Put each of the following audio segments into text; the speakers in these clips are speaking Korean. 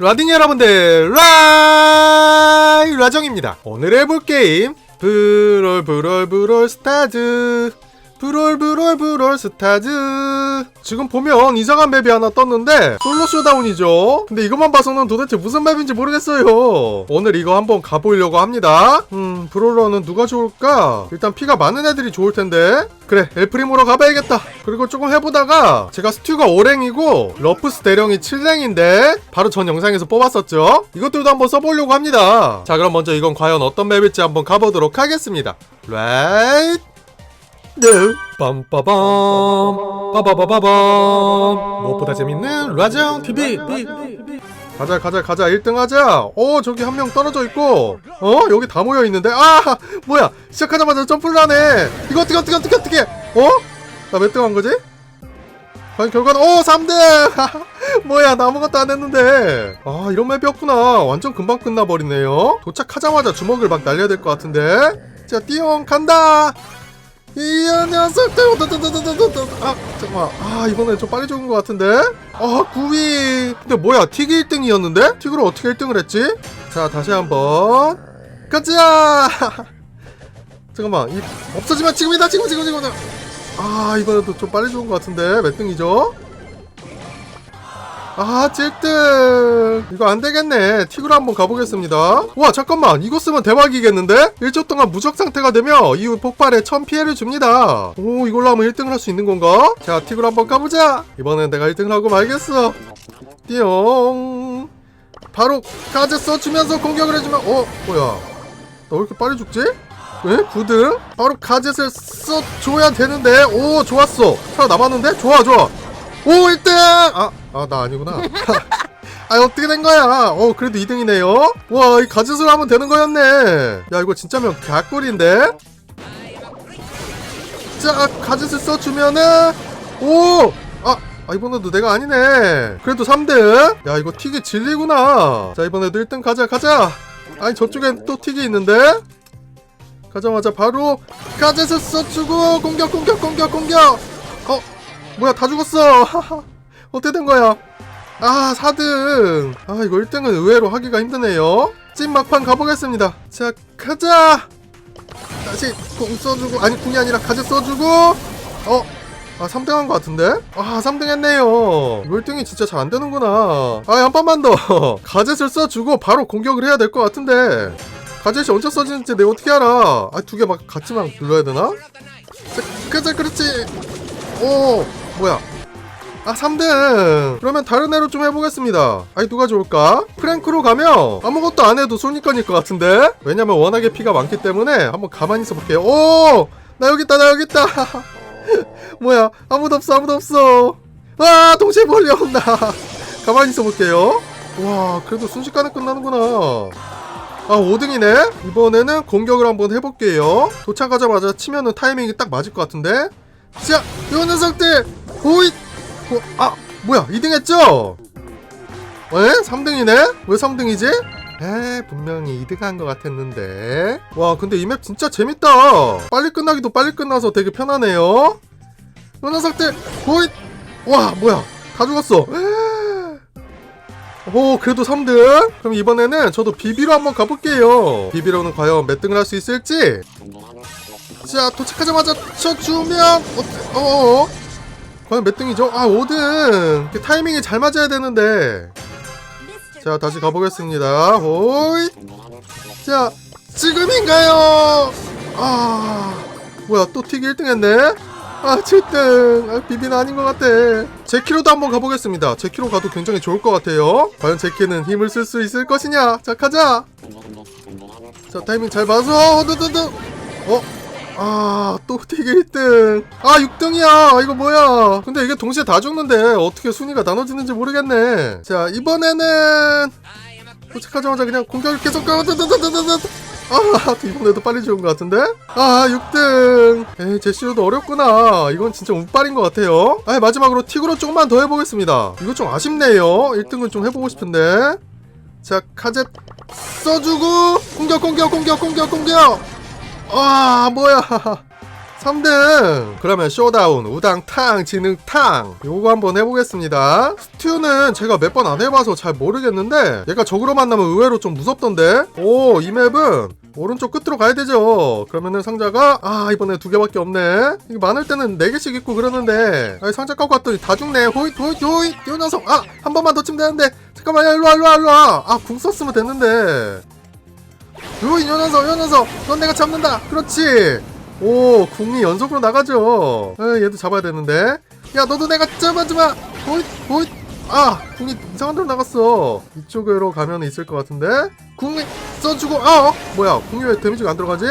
라딩 여러분들 라이 라정입니다. 오늘 해볼 게임 브롤 브롤 브롤 스타즈 브롤 브롤 브롤 스타즈. 지금 보면 이상한 맵이 하나 떴는데 솔로 쇼다운이죠? 근데 이것만 봐서는 도대체 무슨 맵인지 모르겠어요. 오늘 이거 한번 가보려고 합니다. 음 브롤러는 누가 좋을까? 일단 피가 많은 애들이 좋을 텐데. 그래 엘프리모로 가봐야겠다. 그리고 조금 해보다가 제가 스튜가 5랭이고 러프스 대령이 7랭인데 바로 전 영상에서 뽑았었죠? 이것들도 한번 써보려고 합니다. 자 그럼 먼저 이건 과연 어떤 맵일지 한번 가보도록 하겠습니다. 라이트 네. 빰빠밤. 빠바바바밤. 무엇보다 재밌는 라장 TV 가자 가자 가자. 1등 하자. 어 저기 한 명 떨어져 있고. 어 여기 다 모여 있는데. 아 뭐야. 시작하자마자 점프를 하네. 이거 어떻게 어떻게 어떻게 어떻게. 어? 나 몇 등 한 거지? 과연 결과는 오 3등. 뭐야 나 아무것도 안 했는데. 아 이런 맵이었구나. 완전 금방 끝나버리네요. 도착하자마자 주먹을 막 날려야 될 것 같은데. 자 띠용 간다 이 녀석들 아 잠깐만. 아 이번에 좀 빨리 죽은 것 같은데? 아 9위. 근데 뭐야? 틱이 1등이었는데? 틱으로 어떻게 1등을 했지? 자 다시 한번. 가자! 잠깐만. 이 없어지면 지금이다 지금 지금 지금. 아 이번에도 좀 빨리 죽은 것 같은데? 몇 등이죠? 아 7등 이거 안되겠네 틱으로 한번 가보겠습니다 와 잠깐만 이거 쓰면 대박이겠는데? 1초 동안 무적 상태가 되며 이후 폭발에 1000 피해를 줍니다 오 이걸로 하면 1등을 할 수 있는 건가? 자 틱으로 한번 가보자 이번엔 내가 1등을 하고 말겠어 띠용 바로 가제 써주면서 공격을 해주면 어 뭐야 나 왜 이렇게 빨리 죽지? 왜? 9등? 바로 가젯을 써줘야 되는데 오 좋았어 살아남았는데? 좋아 좋아 오 1등! 아, 아 나 아니구나. 아 어떻게 된 거야? 어 그래도 2등이네요? 와 이 가젯을 하면 되는 거였네. 야 이거 진짜면 개꿀인데? 자 가젯을 써주면은 오! 아, 아 이번에도 내가 아니네. 그래도 3등. 야 이거 틱이 진리구나. 자 이번에도 1등 가자 가자. 아니 저쪽엔 또 틱이 있는데? 가자마자 바로 가젯을 써주고 공격 공격 공격 공격! 어 뭐야 다 죽었어. 어떻게 된 거야? 아 4등. 아 이거 1등은 의외로 하기가 힘드네요. 찐 막판 가보겠습니다. 자 가자! 다시 공 써주고 아니 궁이 아니라 가젯 써주고. 어? 아 3등 한 것 같은데? 아 3등 했네요. 1등이 진짜 잘 안 되는구나. 아 한 번만 더. 가젯을 써주고 바로 공격을 해야 될 것 같은데. 가젯이 언제 써지는지 내가 어떻게 알아? 아 두 개 막 같이만 눌러야 되나? 자, 가자 그렇지. 오 뭐야? 아 3등! 그러면 다른 애로 좀 해보겠습니다. 아니 누가 좋을까? 프랭크로 가면 아무것도 안 해도 손익권일 것 같은데? 왜냐면 워낙에 피가 많기 때문에 한번 가만히 있어 볼게요. 오 나 여기 있다 나 여기 있다! 뭐야? 아무도 없어 아무도 없어! 와 동시에 몰려온다 가만히 있어 볼게요. 와 그래도 순식간에 끝나는구나. 아 5등이네? 이번에는 공격을 한번 해볼게요. 도착하자마자 치면은 타이밍이 딱 맞을 것 같은데? 자, 요 녀석들! 오이! 어, 아, 뭐야, 2등 했죠? 에? 3등이네? 왜 3등이지? 에, 분명히 2등 한 것 같았는데. 와, 근데 이 맵 진짜 재밌다. 빨리 끝나기도 빨리 끝나서 되게 편하네요. 요 녀석들! 오이! 와, 뭐야, 다 죽었어. 오, 그래도 3등? 그럼 이번에는 저도 비비로 한번 가볼게요. 비비로는 과연 몇 등을 할 수 있을지? 자 도착하자마자 쳐주면 어, 어, 어. 과연 몇 등이죠? 아 5등. 이렇게 타이밍이 잘 맞아야 되는데. 자 다시 가보겠습니다. 호이. 자 지금인가요? 아 뭐야 또 틱이 1등 했네? 아 7등. 아, 비비는 아닌 것 같아. 제키로도 한번 가보겠습니다. 제키로 가도 굉장히 좋을 것 같아요. 과연 제키는 힘을 쓸 수 있을 것이냐? 자 가자. 자 타이밍 잘 봐서 두두두. 어? 아, 또 되게 1등. 아, 6등이야. 이거 뭐야. 근데 이게 동시에 다 죽는데 어떻게 순위가 나눠지는지 모르겠네. 자, 이번에는 도착하자마자 그냥 공격을 계속 가. 아, 이번에도 빨리 죽은 것 같은데? 아, 6등. 에이, 제시로도 어렵구나. 이건 진짜 운빨인 것 같아요. 아, 마지막으로 틱으로 조금만 더 해보겠습니다. 이거 좀 아쉽네요. 1등은 좀 해보고 싶은데. 자, 카젯 써주고, 공격, 공격, 공격, 공격, 공격! 아 뭐야. 3등. 그러면 쇼다운 우당탕 지능탕. 요거 한번 해보겠습니다. 스튜는 제가 몇 번 안 해봐서 잘 모르겠는데 얘가 적으로 만나면 의외로 좀 무섭던데? 오 이 맵은 오른쪽 끝으로 가야 되죠. 그러면은 상자가 아 이번에 두 개밖에 없네. 이게 많을 때는 네 개씩 있고 그러는데. 아 상자 까고 왔더니 다 죽네. 호잇 호잇 호잇. 이 녀석 아한 번만 더 치면 되는데. 잠깐만 야 일로와 일로와 일로와. 아궁 썼으면 됐는데 요이 녀석 요 녀석. 넌 내가 잡는다. 그렇지. 오 궁이 연속으로 나가죠. 에, 얘도 잡아야 되는데. 야 너도 내가 잡아주마 호잇 호잇. 아 궁이 이상한 데로 나갔어. 이쪽으로 가면 있을 것 같은데. 궁이 써주고 아 어? 뭐야 궁이 왜 데미지가 안 들어가지?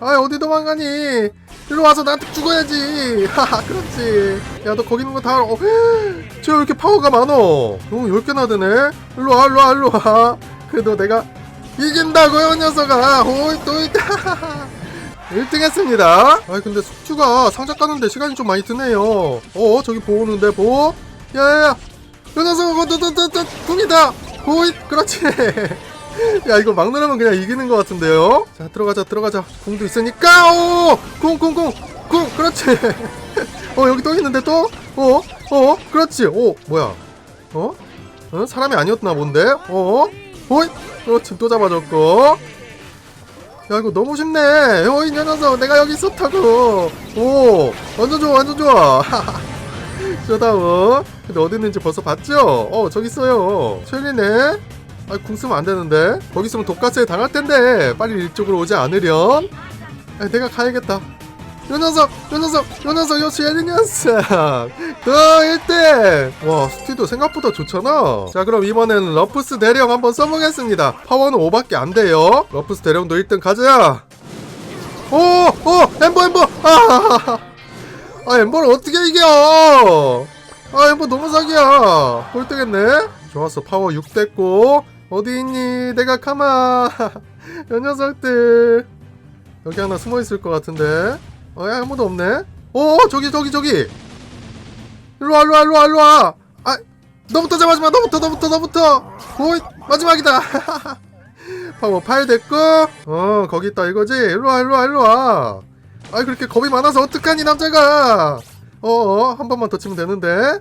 아 어디 도망가니? 일로 와서 나한테 죽어야지. 하하 그렇지. 야 너 거기 있는 거 다 알아. 어, 쟤왜 이렇게 파워가 많어? 어 10개나 되네. 일로 와 일로 와 일로 와. 그래도 내가 이긴다고요 녀석아 호잇 호잇 1등 했습니다 아이 근데 숙주가 상자 까는데 시간이 좀 많이 드네요 어 저기 보오는데 보오 야야야 요 녀석 어, 너너너너 궁이다 호잇 그렇지 야 이거 막 누르면 그냥 이기는 것 같은데요 자 들어가자 들어가자 궁도 있으니까 오궁궁궁궁 그렇지 어 여기 또 있는데 또? 어? 어? 그렇지 오 뭐야 어? 어? 사람이 아니었나 본데? 어? 호잇 그렇지 또 잡아줬고. 야 이거 너무 쉽네. 어이 녀석 내가 여기 있었다고. 오 완전 좋아 완전 좋아. 쇼다운 근데 어디 있는지 벌써 봤죠? 어 저기 있어요. 쉘리네 아궁 쓰면 안 되는데. 거기 있으면 독가스에 당할 텐데. 빨리 이쪽으로 오지 않으련 아, 내가 가야겠다 요 녀석 요 녀석 요 녀석 요 쉘리 녀석. 또 1등 와 스티도 생각보다 좋잖아. 자 그럼 이번에는 러프스 대령 한번 써보겠습니다. 파워는 5밖에 안 돼요. 러프스 대령도 1등 가자. 오 오 엠버 엠버. 아, 아 엠버를 어떻게 이겨? 아 엠버 너무 사기야. 꼴등했네. 좋았어. 파워 6 됐고. 어디 있니? 내가 가마. 요 녀석들. 여기 하나 숨어 있을 것 같은데 어 야 아무도 없네? 오 저기 저기 저기. 일로와 일로와 일로와 일로와. 아 너부터 잡아주마 너부터 너부터 너부터. 오이 마지막이다. 파워 8 됐고. 어 거기 있다 이거지? 일로와 일로와 일로와. 아이 그렇게 겁이 많아서 어떡하니 남자가. 어어 한 번만 더 치면 되는데.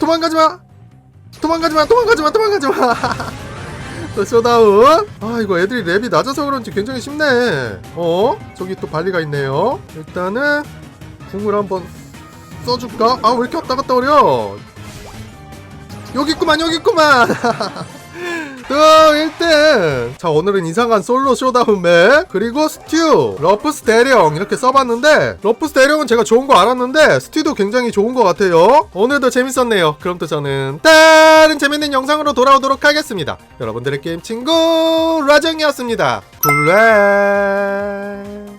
도망가지마. 도망가지마 도망가지마 도망가지마 또 쇼다운. 아 이거 애들이 랩이 낮아서 그런지 굉장히 쉽네. 어? 저기 또 발리가 있네요. 일단은 궁을 한번 써줄까? 아 왜 이렇게 왔다 갔다 어려? 여기 있구만 여기 있구만 또 1등. 자 오늘은 이상한 솔로 쇼다운 맵 그리고 스튜. 러프스 대령 이렇게 써봤는데 러프스 대령은 제가 좋은 거 알았는데 스튜도 굉장히 좋은 것 같아요. 오늘도 재밌었네요. 그럼 또 저는 다른 재밌는 영상으로 돌아오도록 하겠습니다. 여러분들의 게임 친구 라정이었습니다. 굿레